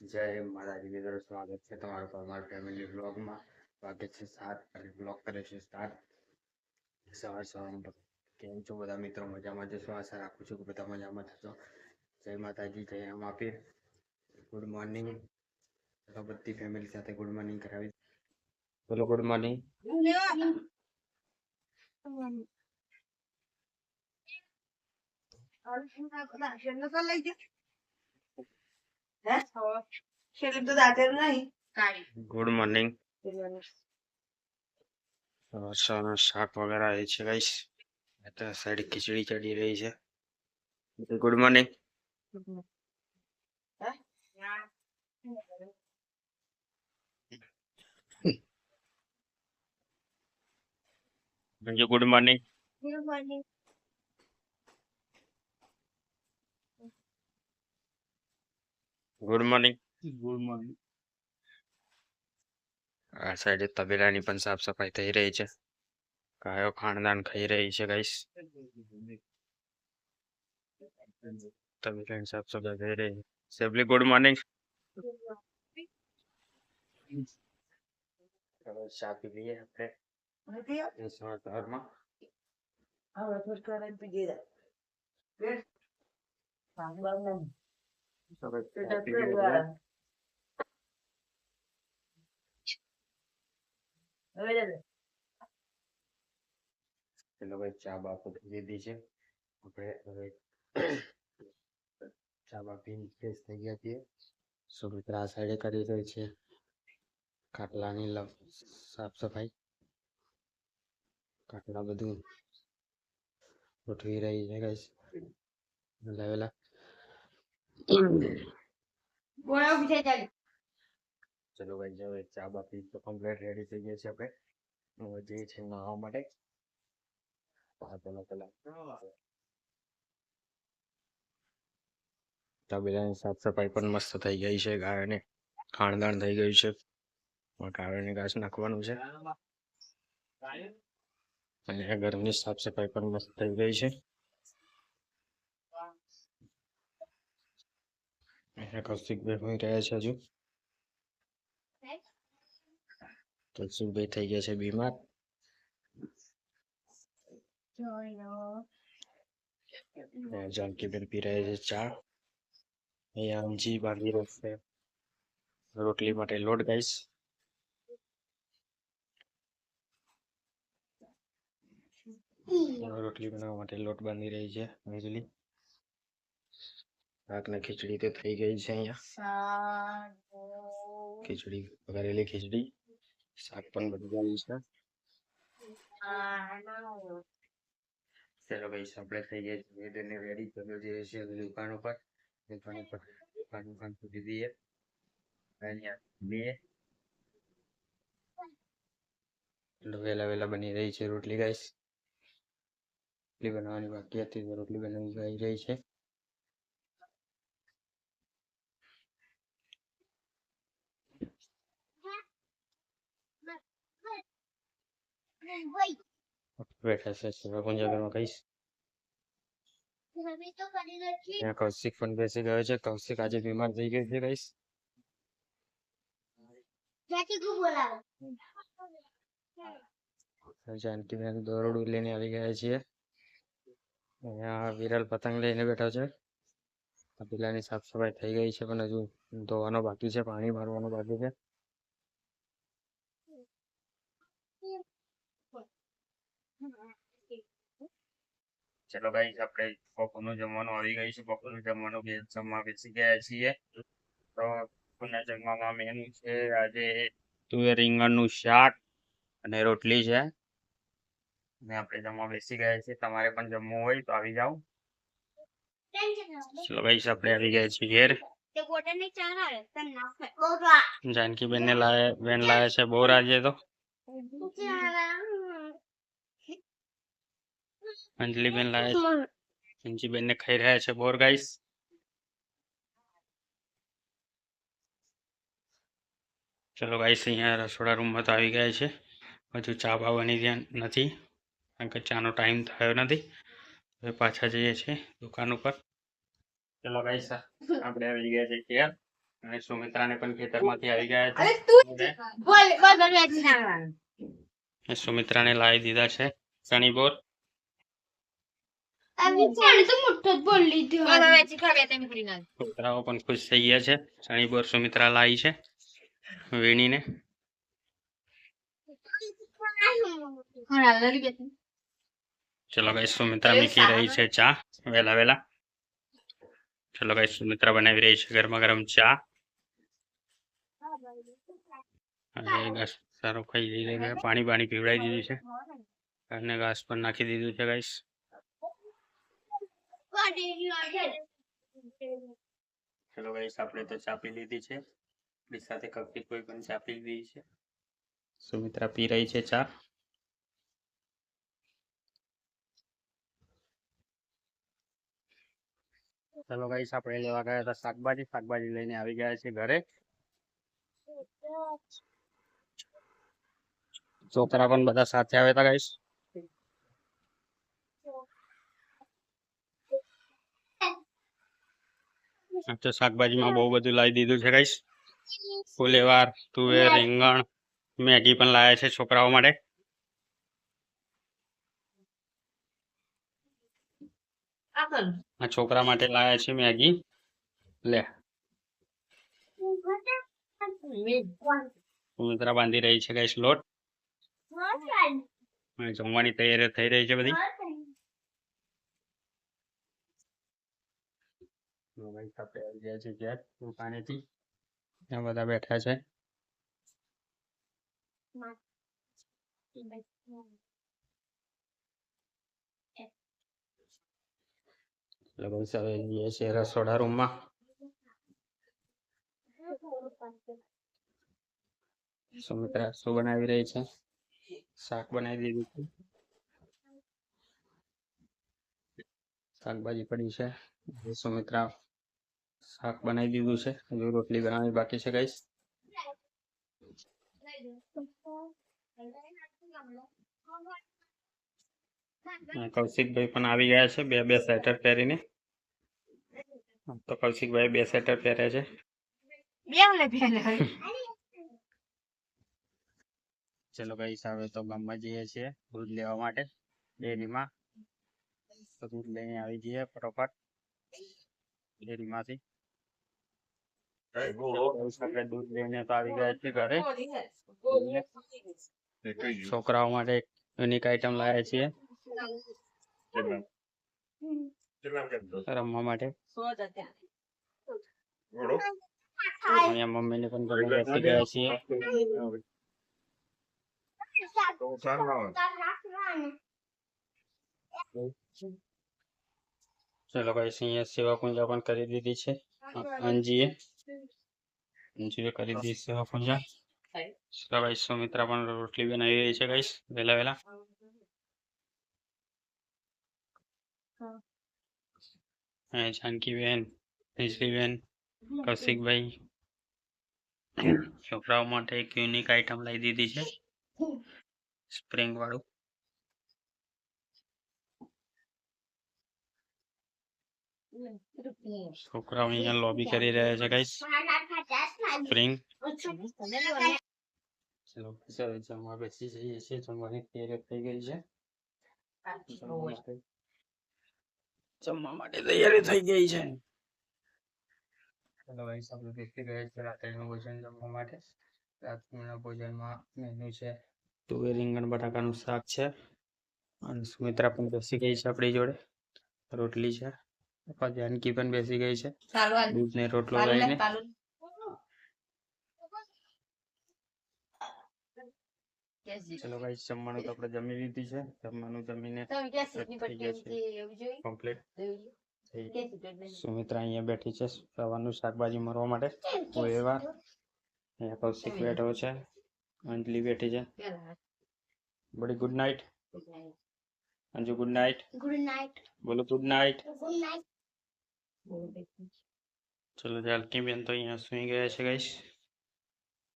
જય માતાજી, મિત્રો સ્વાગત છે તમારું પરમાર ફેમિલી બ્લોગમાં વાગે છે સાત, અને બ્લોગ કરે છે સ્ટાર્ટ સવાર સવારમાં કેમ છો બધા મિત્રો? મજામાં જશો આશા રાખું છું કે બધા મજામાં થશો જય માતાજી, જય અમાપીર ગુડ મોર્નિંગ ચલો, બધી ફેમિલી સાથે ગુડ મોર્નિંગ કરાવી. ચલો ગુડ મોર્નિંગ ગુડ મોર્નિંગ સવારના શાક વગેરે એ છે ગાઈસ. અત્યારે સાઈડ ખીચડી ચડી રહી છે. Good morning good morning good morning good morning આ સાઈડે તબેલાની પણ સાફ સફાઈ થઈ રહી છે. ગાયો ખાણદાન ખાઈ રહી છે ગાઈસ તબેલાની સાફ સફાઈ થઈ રહી છે. સેબલી ગુડ મોર્નિંગ ચા પી લઈએ આપણે. સવાર સવારમાં. ચા પી લઈએ આપણે. ચલો ભાઈ ચા બા પી દીધી છે આપણે હવે ચા બા પીને ફ્રેશ થઈ ગયા છીએ સુમિત્રા આ સાઈડે કરી રહી છે. ખાટલાની સાફ સફાઈ. ખાટલા બધું ગોઠવી રહી છે ગાઈસ વેલા વેલા ચલો. ભાઈ જો ચા બાપી તો કમ્પ્લીટ રેડી થઈ ગયા છે આપણે. હવે જે છે નાવા માટે. પેલા પેલા. તબેલાની સાફ સફાઈ પણ મસ્ત થઈ ગઈ છે ગાયોને ખાણદાણ થઈ ગયું છે. ગાયોને ઘાસ નાખવાનું છે. અને ગરમની સાફ સફાઈ પણ મસ્ત થઈ ગઈ છે. કૌશિકભાઈ હોઈ રહ્યા થઈ ગયા છે બીમાર? જાનકીબેન પી રહ્યા છે ચા. અંજી બાંધી રહ્યો છે. રોટલી માટે લોટ ગાઈસ રોટલી બનાવવા માટે લોટ બાંધી રહી છે અંજલી શાક ને ખીચડી તો થઈ ગઈ છે અહીંયા ખીચડી વઘારેલી ખીચડી શાક પણ બની ગયું છે ચલો ભાઈ આપણે થઈ ગયા છીએ તેને રેડી કર્યો જે છે દુકાન ઉપર દુકાન ઉપર દુકાન દુકાન સુધી દઈએ અહીંયા બે વેલા વેલા બની રહી છે રોટલી ગાઈસ રોટલી બનાવવાની બાકી હતી તો રોટલી બનાવી ગઈ રહી છે બેઠા છે ગુંજાગરમાં કહીશ કૌશિક પણ બેસી ગયો છે કૌશિક આજે બીમાર થઈ ગયો છે કહીશ જાનકીબેન દોરડું લઈને આવી ગયા છીએ અહીંયા વિરલ પતંગ લઈને બેઠો છે તબેલાની સાફ સફાઈ થઈ ગઈ છે પણ હજુ ધોવાનો બાકી છે પાણી મારવાનું બાકી છે ચલો ગાઈસ આપણે બપોરનું જમવાનું આવી ગયું છે. બપોરનું જમવાનું બે જમવા બેસી ગયા છીએ. તો બપોરના જમવામાં મેનુ છે આજે તુવેર રીંગણનું શાક અને રોટલી છે. અને આપણે જમવા બેસી ગયા છીએ. તમારે પણ જમવું હોય તો આવી જાઓ. ચલો ગાઈસ આપણે આવી ગયા છીએ ઘેર. જાનકી બેન ને લાવે બેન લાવે છે બોર આજે તો. અંજલિ બેન લાયા છે. અંજી બેન ને ખાઈ રહ્યા છે બોર ગાઈસ. ચલો ગાઈસ અહીંયા રસોડા રૂમમાં તો આવી ગયા છે. હજુ ચા બા બની ત્યાં નથી કારણ કે ચાનો ટાઈમ થયો નથી. હવે પાછા જઈએ છીએ દુકાન ઉપર. ચલો ગાઈસ આપણે આવી ગયા છે ત્યાં અને સુમિત્રાને પણ ખેતરમાંથી આવી ગયા છે. સુમિત્રાને લાવી દીધા છે ચણી બોર ચાલે તો મોટો જ બોલ લીધો બોલ વેચી ખા બે તેમ કરી નાખ છોકરાઓ પણ ખુશ થઈ ગયા છે. બોર સુમિત્રા લાવી છે વીણીને. હા ચલો ગાઈસ સુમિત્રા મીકી રહી છે ચા. વેલા વેલા ચલો ગાઈસ સુમિત્રા બનાવી રહી છે ગરમા ગરમ ચા. અને ઘાસ સારો ખાઈ લીધો પાણી પાણી પીવડાવી દીધું છે. અને ઘાસ પણ નાખી દીધું છે ગાઈસ ચલો ગાઈસ આપણે તો ચા પી લીધી છે. આપણી સાથે કપી કોઈ પણ ચા પી લીધી છે. સુમિત્રા પી રહી છે ચા? ચલો ગાઈસ આપણે લેવા ગયા હતા શાકભાજી. શાકભાજી લઈને આવી ગયા છે ઘરે. છોકરા પણ બધા સાથે આવ્યા હતા ગાઈસ તો શાકભાજીમાં બહુ બધું લાવી દીધું છે ગાઈસ ફુલેવાર તુવેર રીંગણ મેગી પણ લાવ્યા છે છોકરાઓ માટે. આ છોકરા માટે લાવ્યા છે મેગી. લે. સુમિત્રા બાંધી રહી છે ગાઈસ લોટ. જમવાની તૈયારી થઈ રહી છે બધી તો guys આપણે આવી ગયા સુમિત્રા શું બનાવી રહી છે? શાક બનાવી દીધું છે. શાકભાજી પડી છે. સુમિત્રા શાક બનાવી દીધું છે. હજુ રોટલી બનાવવાની બાકી છે ગાઈસ. કૌશિકભાઈ પણ આવી ગયા છે બે બે સ્વેટર પહેરીને. તો કૌશિકભાઈ બે સ્વેટર પહેરે છે. ચલો ગાઈસ હવે તો ગામમાં જઈએ છીએ દૂધ લેવા માટે ડેરીમાં. તો દૂધ લઈને આવી જઈએ ફટોફટ ડેરીમાંથી. દૂધ લઈને તો આવી ગયા છીએ ઘરે છોકરાઓ માટે એક યુનિક આઈટમ લાવ્યા છીએ રમવા માટે અહીંયા મમ્મીને પણ ઘરે બેસી ગયા છીએ ચલો ગાઈસ અહીંયા સેવા પૂજા પણ કરી દીધી છે અંજીએ અંજીએ કરી સેવા પૂજા ચલો ગાઈસ સુમિત્રા પણ રોટલી બનાવી રહી છે ગાઈસ. વેલા વેલા અહીંયા બેન રિઝવીબેન કૌશિકભાઈ. છોકરાઓ માટે એક યુનિક આઈટમ લઈ દીધી છે. સ્પ્રિંગ વાળું. છોકરાઓ અહીંયા લોબી કરી રહ્યા છે ગાઈસ સ્પ્રિંગ ચલો ચાલો જમવા બેસી જઈએ છીએ જમવાની તૈયારી થઈ ગઈ છે જમવા માટે- જમવા માટે તૈયારી થઈ ગઈ છે ચલો ગાઈસ આપણે બેસી ગયા છે રાત્રિનું ભોજન જમવા માટે રાત્રિના ભોજનમાં મેનુ છે તુવેર રીંગણ બટાકાનું શાક છે અને સુમિત્રા પણ બેસી ગઈ છે આપણી જોડે રોટલી છે પપ્પા જાનકી પણ બેસી ગઈ છે દૂધ ને રોટલો લઈને ચલો ગાઈસ જમવાનું તો આપણે જમી લીધી છે જમવાનું જમીને કમ્પ્લીટ થઈ સુમિત્રા અહીંયા બેઠી છે સવારનું શાકભાજી મરવા માટે એવા અહીંયા કૌશિક બેઠો છે અંજલિ બેઠી છે બડી good night Anju good night good night બોલો ગુડ નાઇટ ગુડ નાઇટ ચલો જાલકી બેન તો અહીંયા સુઈ ગયા છે ગાઈસ